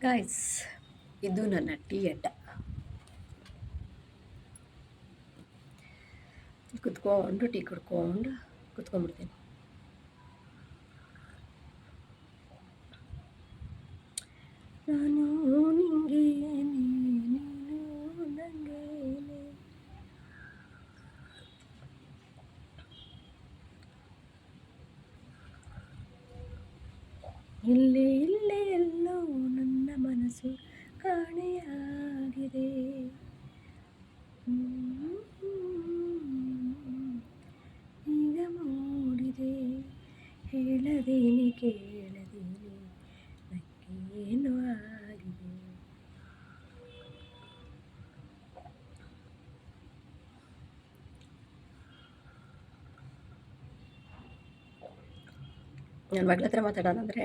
Guys ಇದು ನನ್ನ tea ಅಡ್ಡ. ಕುತ್ಕೊಂಡು ಟೀ ಕುಡ್ಕೊಂಡು ಕುತ್ಕೊಂಡ್ಬಿಡ್ತೀನಿ ನಾನು ನಿಂಗೆ ನೀನು ನಂಗೇನೆ ಇಲ್ಲೇ ಇಲ್ಲೇ ಎಲ್ಲೋ ನನ್ನ ಮನಸ್ಸು ಕಾಣೆಯಾಗಿದೆ ಈಗ ಮೂಡಿದೆ ಹೇಳದೇನೆ ಕೇಳದೇನೆ ನಕ್ಕೇನು ಆಗಿದೆ ನನ್ನ ಮಗಳ ಹತ್ರ ಮಾತಾಡೋಣ ಅಂದರೆ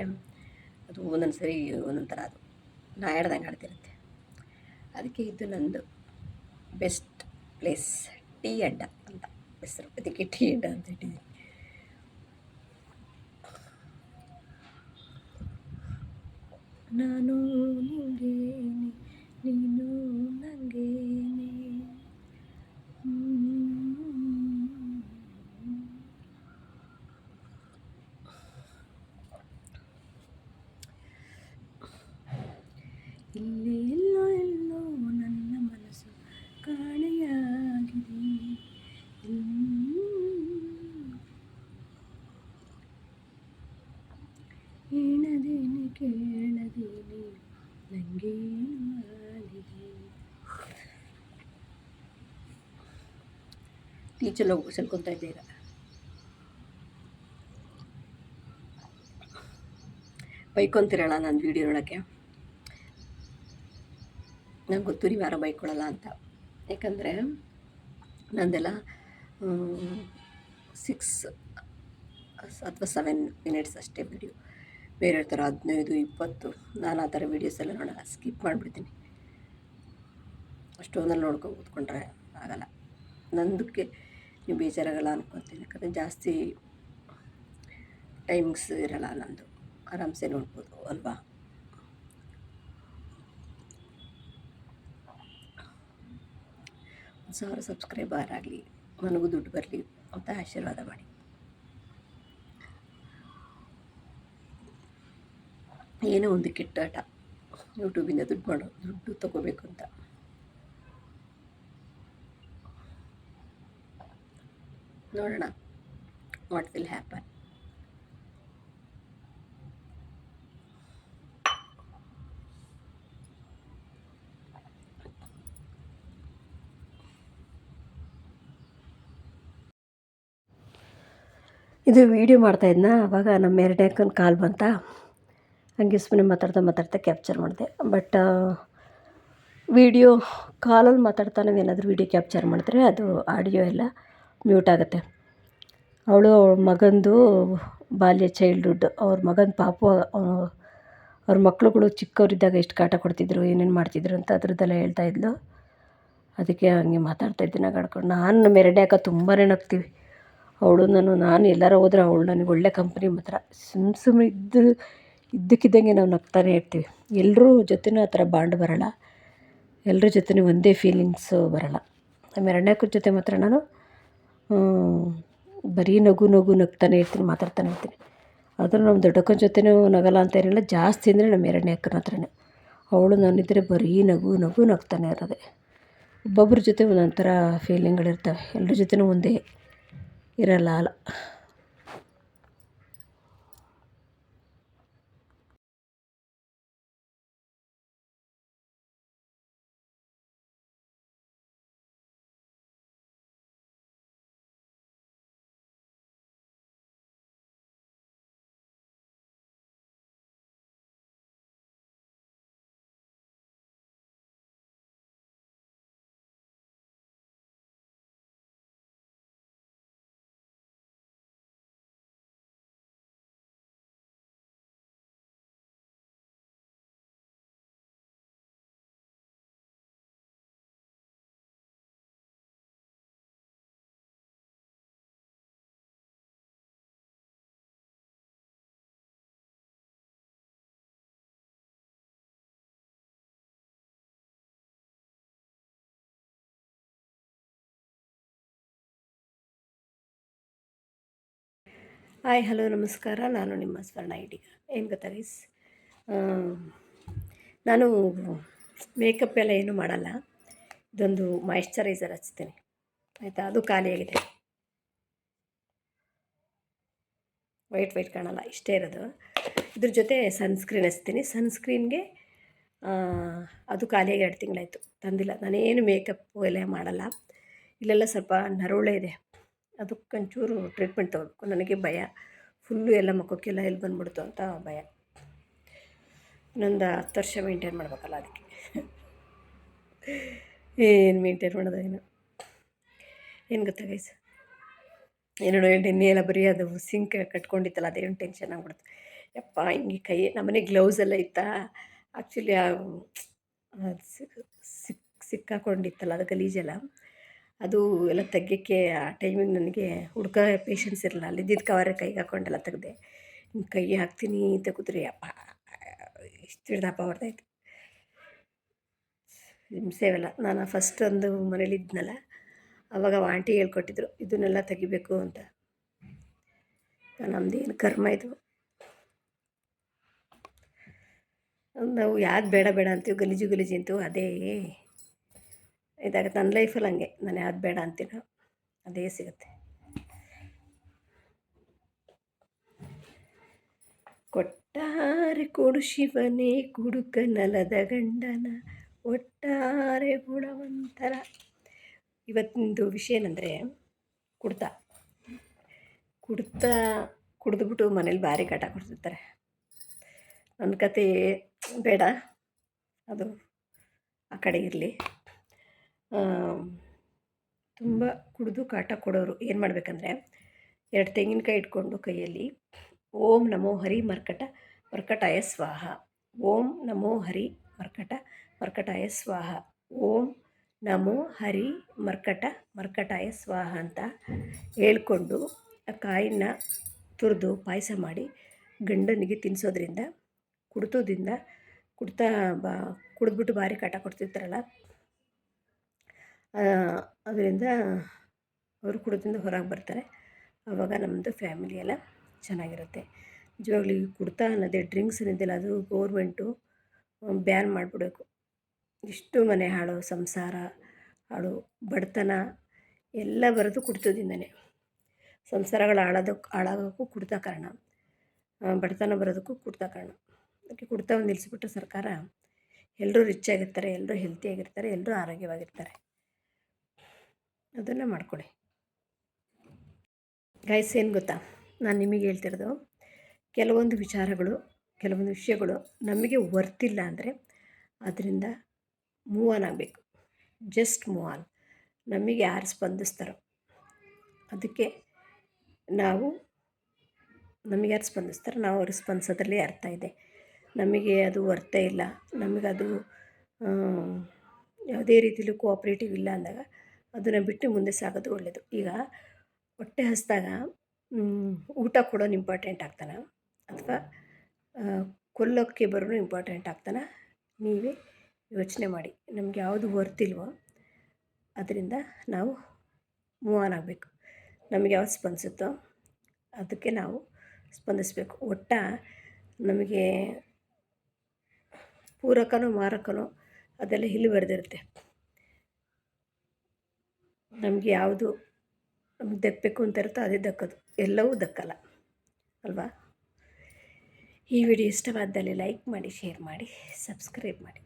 ಅದು ಒಂದೊಂದು ಸರಿ ಒಂದೊಂದು ಥರ ಅದು. ನಾ ಹೇಳ್ದಂಗೆ ಆಡ್ತಿರುತ್ತೆ. ಅದಕ್ಕೆ ಇದು ನಂದು ಬೆಸ್ಟ್ ಪ್ಲೇಸ್, ಟೀ ಅಡ್ಡ ಅಂತ ಹೆಸರು. ಅದಕ್ಕೆ ಟೀ ಅಡ್ಡ ಅಂತ ಇಟ್ಟಿದ್ದೀನಿ. ನಾನು ನಿಮಗೆ ನೀನು ನಂಗೇನೆ ಇಲ್ಲಿ ಎಲ್ಲೋ ಎಲ್ಲೋ ನನ್ನ ಮನಸ್ಸು ಕಾಣೆಯಾಗಿದೆ ಹೇಳದೇನೆ, ಕೇಳದೇನೆ ನನಗೆ ಟೀಚರ್ ಹೋಗಿ ಸಲ್ಕೊತಾ ಇದ್ದೀರ? ಬೈಕೊಂತಿರಲ್ಲ ನಾನು ವೀಡಿಯೋ ನೋಡೋಕ್ಕೆ? ನಂಗೆ ಗೊತ್ತು, ನೀವು ಯಾರೋ ಬೈಕೊಳ್ಳಲ್ಲ ಅಂತ. ಯಾಕಂದರೆ ನಂದೆಲ್ಲ ಸಿಕ್ಸ್ ಅಥವಾ ಸೆವೆನ್ ಮಿನಿಟ್ಸ್ ಅಷ್ಟೇ ವಿಡಿಯೋ ಬೇರೆ ಥರ ಹದಿನೈದು, ಇಪ್ಪತ್ತು, ನಾನು ಆ ಥರ ವೀಡಿಯೋಸ್ ಎಲ್ಲ ನೋಡೋಣ ಸ್ಕಿಪ್ ಮಾಡಿಬಿಡ್ತೀನಿ. ಅಷ್ಟೊಂದಲ್ಲಿ ನೋಡ್ಕೊ ಕೂತ್ಕೊಂಡ್ರೆ ಆಗಲ್ಲ. ನಂದಕ್ಕೆ ನೀವು ಬೇಜಾರಾಗಲ್ಲ ಅನ್ಕೊತೀನಿ ಯಾಕಂದರೆ ಜಾಸ್ತಿ ಟೈಮಿಂಗ್ಸ್ ಇರಲ್ಲ ನಂದು. ಆರಾಮ್ಸೆ ನೋಡ್ಬೋದು, ಅಲ್ವಾ? ಸಾವಿರ ಸಬ್ಸ್ಕ್ರೈಬರ್ ಆಗಲಿ, ನನಗೂ ದುಡ್ಡು ಬರಲಿ ಅಂತ ಆಶೀರ್ವಾದ ಮಾಡಿ. ಏನೋ ಒಂದು ಕಿಟ್ಟಾಟ. ಯೂಟ್ಯೂಬಿಂದ ದುಡ್ಡು ಮಾಡೋ, ದುಡ್ಡು ತಗೋಬೇಕು ಅಂತ. ನೋಡೋಣ ವಾಟ್ ವಿಲ್ ಹ್ಯಾಪನ್ ಇದು ವೀಡಿಯೋ ಮಾಡ್ತಾಯಿದ್ನ ಆವಾಗ ನಮ್ಮ ಎರಡನೇಕ್ಕನ ಕಾಲ್ ಬಂತ? ಹಂಗೆ ಸುಮ್ಮನೆ ಮಾತಾಡ್ತಾ ಮಾತಾಡ್ತಾ ಕ್ಯಾಪ್ಚರ್ ಮಾಡಿದೆ. ಬಟ್ ವೀಡಿಯೋ ಕಾಲಲ್ಲಿ ಮಾತಾಡ್ತಾ ನಾವೇನಾದರೂ ವೀಡಿಯೋ ಕ್ಯಾಪ್ಚರ್ ಮಾಡಿದ್ರೆ ಅದು ಆಡಿಯೋ ಎಲ್ಲ ಮ್ಯೂಟ್ ಆಗುತ್ತೆ. ಅವಳು ಅವಳ ಮಗಂದು ಬಾಲ್ಯ ಚೈಲ್ಡ್ಹುಡ್ ಅವ್ರ ಮಗನ ಪಾಪು ಅವ್ರ ಮಕ್ಳುಗಳು ಚಿಕ್ಕವರಿದ್ದಾಗ ಎಷ್ಟು ಕಾಟ ಕೊಡ್ತಿದ್ರು, ಏನೇನು ಮಾಡ್ತಿದ್ರು ಅಂತ ಅದ್ರದ್ದೆಲ್ಲ ಹೇಳ್ತಾಯಿದ್ಲು ಅದಕ್ಕೆ ಹಂಗೆ ಮಾತಾಡ್ತಾಯಿದ್ದೆ ನಗಾಡ್ಕೊಂಡು ನಾನು ನಮ್ಮ ಎರಡನೇ ಅಕ್ಕ ತುಂಬಾ ನಗ್ತೀವಿ. ಅವಳು ನಾನು ನಾನು ಎಲ್ಲರೂ ಹೋದ್ರೆ ಅವಳು ನನಗೆ ಒಳ್ಳೆ ಕಂಪ್ನಿ ಮಾತ್ರ. ಸುಮ್ಮ ಸುಮ್ಮನೆ ಇದ್ದು ಇದ್ದಕ್ಕಿದ್ದಂಗೆ ನಾವು ನಗ್ತಾನೆ ಇರ್ತೀವಿ. ಎಲ್ಲರೂ ಜೊತೆನೂ ಆ ಥರ ಬಾಂಡ್ ಬರೋಲ್ಲ. ಎಲ್ಲರ ಜೊತೆನೂ ಒಂದೇ ಫೀಲಿಂಗ್ಸು ಬರೋಲ್ಲ. ನಮ್ಮ ಎರಡನೇ ಅಕ್ಕನ ಜೊತೆ ಮಾತ್ರ ನಾನು ಬರೀ ನಗು ನಗು ನಗ್ತಾನೆ ಇರ್ತೀನಿ, ಮಾತಾಡ್ತಾನೆ ಇರ್ತೀನಿ. ಆದರೂ ನಮ್ಮ ದೊಡ್ಡಕ್ಕನ ಜೊತೆನೂ ನಗಲ್ಲ ಅಂತ ಏನಿಲ್ಲ. ಜಾಸ್ತಿ ಅಂದರೆ ನಮ್ಮ ಎರಡನೇ ಅಕ್ಕನ ಹತ್ರನೇ. ಅವಳು ನಾನಿದ್ದರೆ ಬರೀ ನಗು ನಗು ನಗ್ತಾನೆ ಇರೋದೆ. ಒಬ್ಬೊಬ್ಬರ ಜೊತೆ ಒಂದೊಂಥರ ಥರ ಫೀಲಿಂಗ್ಗಳಿರ್ತವೆ ಎಲ್ಲರ ಜೊತೆನೂ ಒಂದೇ ಇರಲ್ಲ ಅಲ್ಲ. ಹಾಯ್, ಹಲೋ, ನಮಸ್ಕಾರ. ನಾನು ನಿಮ್ಮ ಸ್ವರ್ಣ ಐಡಿ. ಏನು ಗೊತ್ತಾ ಗೈಸ್? ನಾನು ಮೇಕಪ್ ಎಲ್ಲ ಏನು ಮಾಡಲ್ಲ. ಇದೊಂದು ಮಾಯಿಶ್ಚರೈಸರ್ ಹಚ್ತೀನಿ. ಆಯಿತಾ? ಅದು ಖಾಲಿಯಾಗಿದೆ ವೈಟ್ ವೈಟ್ ಕಾಣಲ್ಲ. ಇಷ್ಟೇ ಇರೋದು. ಇದ್ರ ಜೊತೆ ಸನ್ಸ್ಕ್ರೀನ್ ಹಚ್ತೀನಿ. ಸನ್ಸ್ಕ್ರೀನ್ಗೆ ಅದು ಖಾಲಿಯಾಗಿ ಎರಡು ತಿಂಗಳಾಯಿತು. ತಂದಿಲ್ಲ. ನಾನೇನು ಮೇಕಪ್ಪು ಎಲ್ಲ ಮಾಡಲ್ಲ. ಇಲ್ಲೆಲ್ಲ ಸ್ವಲ್ಪ ನರುಳೆ ಇದೆ. ಅದಕ್ಕೊಂಚೂರು ಟ್ರೀಟ್ಮೆಂಟ್ ತೊಗೋಬೇಕು. ನನಗೆ ಭಯ. ಫುಲ್ಲು ಎಲ್ಲ ಮುಖಕ್ಕೆಲ್ಲ ಎಲ್ಲಿ ಬಂದ್ಬಿಡ್ತು ಅಂತ ಭಯ. ಇನ್ನೊಂದು ಹತ್ತು ವರ್ಷ ಮೇಂಟೈನ್ ಮಾಡಬೇಕಲ್ಲ ಅದಕ್ಕೆ. ಏನು ಮೇಂಟೈನ್ ಮಾಡೋದು ಏನು? ಏನು ಗೈಸ್ ಏನು ಎಣ್ಣೆ ಎಲ್ಲ ಬರೀ ಅದು ಸಿಂಕ್ ಕಟ್ಕೊಂಡಿತ್ತಲ್ಲ, ಅದೇನು ಟೆನ್ಷನ್ ಆಗ್ಬಿಡುತ್ತೆ ಯಪ್ಪ, ಹಿಂಗೆ ಕೈ, ನಮ್ಮನೆ ಗ್ಲೌಸ್ ಎಲ್ಲ ಇತ್ತಾ? ಆ್ಯಕ್ಚುಲಿ ಸಿಕ್, ಸಿಕ್ಕಾಕೊಂಡಿತ್ತಲ್ಲ, ಅದು ಗಲೀಜೆಲ್ಲ. ಅದು ಎಲ್ಲ ತೆಗ್ಯೋಕ್ಕೆ ಆ ಟೈಮಿಗೆ ನನಗೆ ಹುಡ್ಕ ಪೇಷನ್ಸ್ ಇರಲಿಲ್ಲ. ಅಲ್ಲಿದ್ದಿದ್ದು ಕವರ್ ಕೈಗೆ ಹಾಕ್ಕೊಂಡೆಲ್ಲ ತೆಗ್ದೆ. ಕೈ ಹಾಕ್ತೀನಿ ತೆಗೆದ್ರಿ ಅಪ್ಪ, ಇಷ್ಟು ಹಿಡ್ದಪ್ಪ ಹೊಡೆದಾಯ್ತು ಹಿಂಸೆವೆಲ್ಲ ನಾನು ಫಸ್ಟ್ ಒಂದು ಮನೇಲಿ ಇದ್ನಲ್ಲ, ಅವಾಗ ಆಂಟಿ ಹೇಳ್ಕೊಟ್ಟಿದ್ರು, ಇದನ್ನೆಲ್ಲ ತೆಗಿಬೇಕು ಅಂತ. ನಮ್ಮದೇನು ಕರ್ಮ ಇದು? ನಾವು ಯಾವ್ದು ಬೇಡ ಬೇಡ ಅಂತೀವಿ, ಗಲೀಜು ಗಲೀಜು ಅಂತೀವಿ, ಅದೇ ಇದಾಗುತ್ತೆ ನನ್ನ ಲೈಫಲ್ಲಿ ಹಂಗೆ, ನಾನು ಯಾವ್ದು ಬೇಡ ಅಂತೀನೋ, ಅದೇ ಸಿಗುತ್ತೆ. ಕೊಟ್ಟಾರೆ ಕೊಡು ಶಿವನೇ ಕುಡುಕನಲದ ಗಂಡನ, ಒಟ್ಟಾರೆ ಗುಣವಂತರ. ಇವತ್ತಿಂದು ವಿಷಯ ಏನಂದರೆ, ಕುಡ್ತಾ. ಕುಡ್ತಾ ಕುಡಿದ್ಬಿಟ್ಟು ಮನೇಲಿ ಭಾರಿ ಕಾಟ ಕೊಡ್ತಿರ್ತಾರೆ. ನನ್ನ ಕತೆ ಬೇಡ, ಅದು ಆ ಕಡೆ ಇರಲಿ. ತುಂಬ ಕುಡಿದು ಕಾಟ ಕೊಡೋರು ಏನು ಮಾಡಬೇಕಂದ್ರೆ, ಎರಡು ತೆಂಗಿನಕಾಯಿ ಇಟ್ಕೊಂಡು ಕೈಯಲ್ಲಿ ಓಂ ನಮೋ ಹರಿ ಮರ್ಕಟ, ಮರ್ಕಟಾಯ ಸ್ವಾಹ. ಓಂ ನಮೋ ಹರಿ ಮರ್ಕಟ, ಮರ್ಕಟಾಯ ಸ್ವಾಹ. ಓಂ ನಮೋ ಹರಿ ಮರ್ಕಟ, ಮರ್ಕಟಾಯ ಸ್ವಾಹ ಅಂತ ಹೇಳ್ಕೊಂಡು ಆ ಕಾಯಿನ ತುರಿದು ಪಾಯಸ ಮಾಡಿ ಗಂಡನಿಗೆ ತಿನ್ನಿಸೋದ್ರಿಂದ ಕುಡಿತೋದ್ರಿಂದ ಕುಡ್ತಾ ಬಾ, ಕುಡಿದ್ಬಿಟ್ಟು ಭಾರಿ ಕಾಟ ಕೊಡ್ತಿರ್ತಾರಲ್ಲ ಅದರಿಂದ ಅವರು ಕುಡಿದಿಂದ ಹೊರಗೆ ಬರ್ತಾರೆ. ಆವಾಗ ನಮ್ಮದು ಫ್ಯಾಮಿಲಿ ಎಲ್ಲ ಚೆನ್ನಾಗಿರುತ್ತೆ. ನಿಜವಾಗ್ಲೂ ಈ ಕುಡ್ತಾ ಅನ್ನೋದೇ ಡ್ರಿಂಕ್ಸ್ ಏನಿದೆಯಲ್ಲ ಅದು ಗೌರ್ಮೆಂಟು ಬ್ಯಾನ್ ಮಾಡಿಬಿಡ್ಬೇಕು. ಇಷ್ಟು ಮನೆ ಹಾಳು, ಸಂಸಾರ ಹಾಳು, ಬಡತನ ಎಲ್ಲ ಬರೋದು ಕುಡ್ತದಿಂದನೇ. ಸಂಸಾರಗಳು ಹಾಳೋದಕ್ಕೆ ಹಾಳಾಗೋಕ್ಕೂ ಕುಡ್ತ ಕಾರಣ. ಬಡತನ ಬರೋದಕ್ಕೂ ಕುಡ್ತ ಕಾರಣ. ಅದಕ್ಕೆ ಕುಡ್ತವನ್ನು ನಿಲ್ಲಿಸ್ಬಿಟ್ಟು ಸರ್ಕಾರ ಎಲ್ಲರೂ ರಿಚ್ ಆಗಿರ್ತಾರೆ ಎಲ್ಲರೂ ಹೆಲ್ತಿಯಾಗಿರ್ತಾರೆ ಎಲ್ಲರೂ ಆರೋಗ್ಯವಾಗಿರ್ತಾರೆ. ಅದನ್ನು ಮಾಡ್ಕೊಳ್ಳಿ. ಗೈಸ್ ಏನು ಗೊತ್ತಾ? ನಾನು ನಿಮಗೆ ಹೇಳ್ತಿರೋದು, ಕೆಲವೊಂದು ವಿಚಾರಗಳು, ಕೆಲವೊಂದು ವಿಷಯಗಳು ನಮಗೆ ವರ್ತಿಲ್ಲ ಅಂದರೆ ಅದರಿಂದ ಮೂವ್ ಆನ್ ಆಗಬೇಕು. ಜಸ್ಟ್ ಮೂವ್ ಆನ್ ನಮಗೆ ಯಾರು ಸ್ಪಂದಿಸ್ತಾರೋ. ಅದಕ್ಕೆ ನಾವು, ನಮಗೆ ಯಾರು ಸ್ಪಂದಿಸ್ತಾರೋ ನಾವು ಅವ್ರಿಗೆ ಸ್ಪಂದಿಸೋದ್ರಲ್ಲಿ ಅರ್ಥ ಇದೆ. ನಮಗೆ ಅದು ವರ್ತೇ ಇಲ್ಲ. ನಮಗದು ಯಾವುದೇ ರೀತಿಯಲ್ಲೂ ಕೋಆಪ್ರೇಟಿವ್ ಇಲ್ಲ ಅಂದಾಗ ಅದನ್ನು ಬಿಟ್ಟು ಮುಂದೆ ಸಾಗೋದು ಒಳ್ಳೆಯದು ಈಗ ಹೊಟ್ಟೆ ಹಸಿದಾಗ ಊಟ ಕೊಡೋನು ಇಂಪಾರ್ಟೆಂಟ್ ಆಗ್ತಾನೆ? ಅಥವಾ ಕೊಲ್ಲೋಕ್ಕೆ ಬರೋನು ಇಂಪಾರ್ಟೆಂಟ್ ಆಗ್ತಾನೆ? ನೀವೇ ಯೋಚನೆ ಮಾಡಿ. ನಮ್ಗೆ ಯಾವುದು ವರ್ತಿಲ್ವೋ ಅದರಿಂದ ನಾವು ಮೂವ್ ಆನ್ ಆಗಬೇಕು. ನಮಗೆ ಯಾವ್ದು ಸ್ಪಂದಿಸುತ್ತೋ ಅದಕ್ಕೆ ನಾವು ಸ್ಪಂದಿಸಬೇಕು. ಒಟ್ಟ ನಮಗೆ ಪೂರಕನೋ ಮಾರಕನೋ ಅದೆಲ್ಲ ಇಲ್ಲಿ ಬರೆದಿರುತ್ತೆ. ನಮಗೆ ಯಾವುದು ನಮ್ಗೆ ದಕ್ಕಬೇಕು ಅಂತ ಇರುತ್ತೋ ಅದೇ ದಕ್ಕೋದು. ಎಲ್ಲವೂ ದಕ್ಕಲ್ಲ. ಅಲ್ವಾ? ಈ ವಿಡಿಯೋ ಇಷ್ಟವಾದಲ್ಲಿ ಲೈಕ್ ಮಾಡಿ, ಶೇರ್ ಮಾಡಿ, ಸಬ್ಸ್ಕ್ರೈಬ್ ಮಾಡಿ.